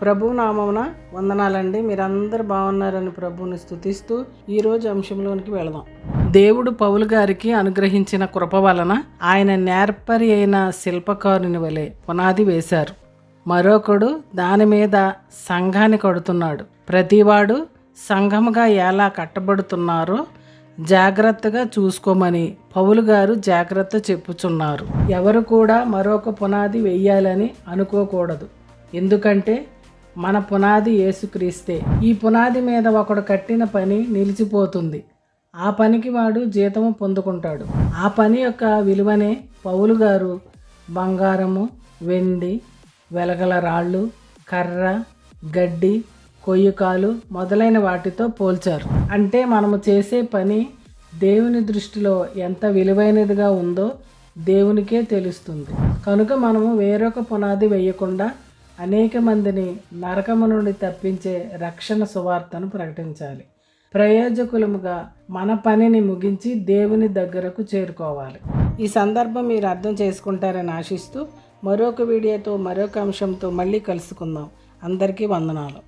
ప్రభు నామమున వందనాలండి. మీరందరూ బాగున్నారని ప్రభువుని స్థుతిస్తూ ఈరోజు అంశంలోనికి వెళదాం. దేవుడు పౌలు గారికి అనుగ్రహించిన కృప వలన ఆయన నేర్పరి అయిన శిల్పకారుని వలె పునాది వేశారు. మరొకడు దాని మీద సంఘాన్ని కడుతున్నాడు. ప్రతివాడు సంఘముగా ఎలా కట్టబడుతున్నారో జాగ్రత్తగా చూసుకోమని పౌలు గారు జాగ్రత్త చెప్పుచున్నారు. ఎవరు కూడా మరొక పునాది వెయ్యాలని అనుకోకూడదు. ఎందుకంటే మన పునాది యేసుక్రీస్తే ఈ పునాది మీద ఒకడు కట్టిన పని నిలిచిపోతుంది. ఆ పనికి వాడు జీతము పొందుకుంటాడు. ఆ పని యొక్క విలువనే పౌలు గారు బంగారము వెండి వెలగల రాళ్ళు కర్ర గడ్డి కొయ్యకాలు మొదలైన వాటితో పోల్చారు. అంటే మనము చేసే పని దేవుని దృష్టిలో ఎంత విలువైనదిగా ఉందో దేవునికే తెలుస్తుంది. కనుక మనము వేరొక పునాది వేయకుండా అనేక మందిని నరకము నుండి తప్పించే రక్షణ సువార్తను ప్రకటించాలి. ప్రయోజకులముగా మన పనిని ముగించి దేవుని దగ్గరకు చేరుకోవాలి. ఈ సందర్భం మీరు అర్థం చేసుకుంటారని ఆశిస్తూ మరొక వీడియోతో మరొక అంశంతో మళ్ళీ కలుసుకుందాం. అందరికీ వందనాలు.